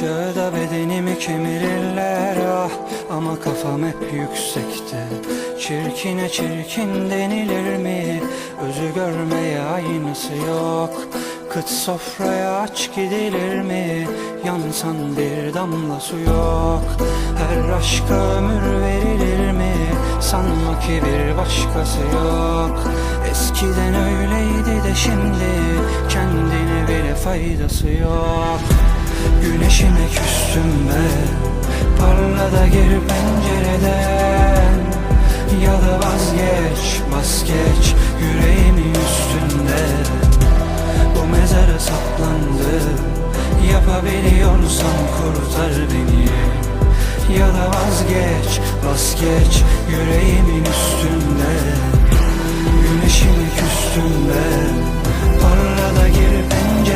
Aşağıda bedenimi kemirirler ah Ama kafam hep yüksekte Çirkine çirkin denilir mi? Özü görmeye aynısı yok Kıt sofraya aç gidilir mi? Yansan bir damla su yok Her aşka ömür verilir mi? Sanma ki bir başkası yok Eskiden öyleydi de şimdi Kendine bile faydası yok Güneşime küstüm ben Parla da gir pencereden. Ya da vazgeç, bas geç Yüreğimin üstünde. Bu mezara saplandı. Yapabiliyorsan kurtar beni. Ya da vazgeç, bas geç Yüreğimin üstünde. Güneşime küstüm ben Parla da gir pencereden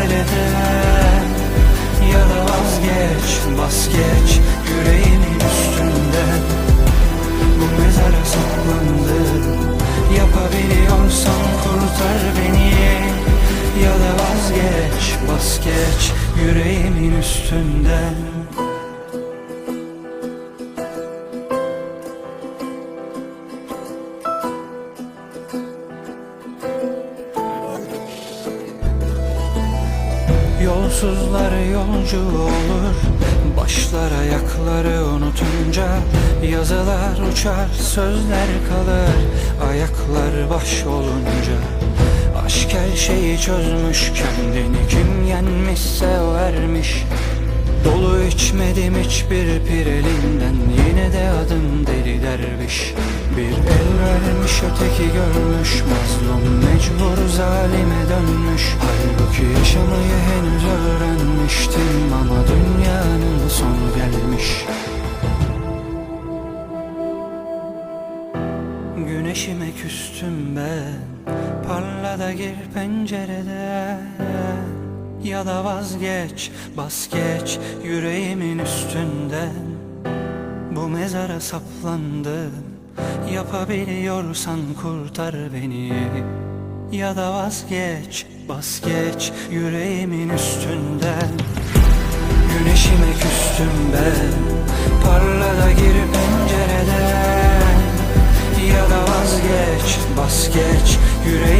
Ya da vazgeç, bas geç Yüreğimin üstünden. Yolsuzlar yolcu olur Başlar ayakları unutunca. Yazılar uçar sözler kalır Ayaklar baş olunca Aşk her şeyi çözmüş kendini Kim yenmişse o ermiş. Dolu içmedim hiçbir pir elinden Yine de adım deli derviş. Bir el vermiş öteki görmüş Mazlum mecbur zalime dönmüş. Halbuki yaşamayı henüz öğrenmiştim Ama dünyanın sonu gelmiş Güneşime küstüm ben Parla da gir pencereden Ya da vazgeç bas geç Yüreğimin üstünden. Bu mezara saplandım Yapabiliyorsan kurtar beni. Ya da vazgeç bas geç Yüreğimin üstünden. Güneşime küstüm ben Parla da geç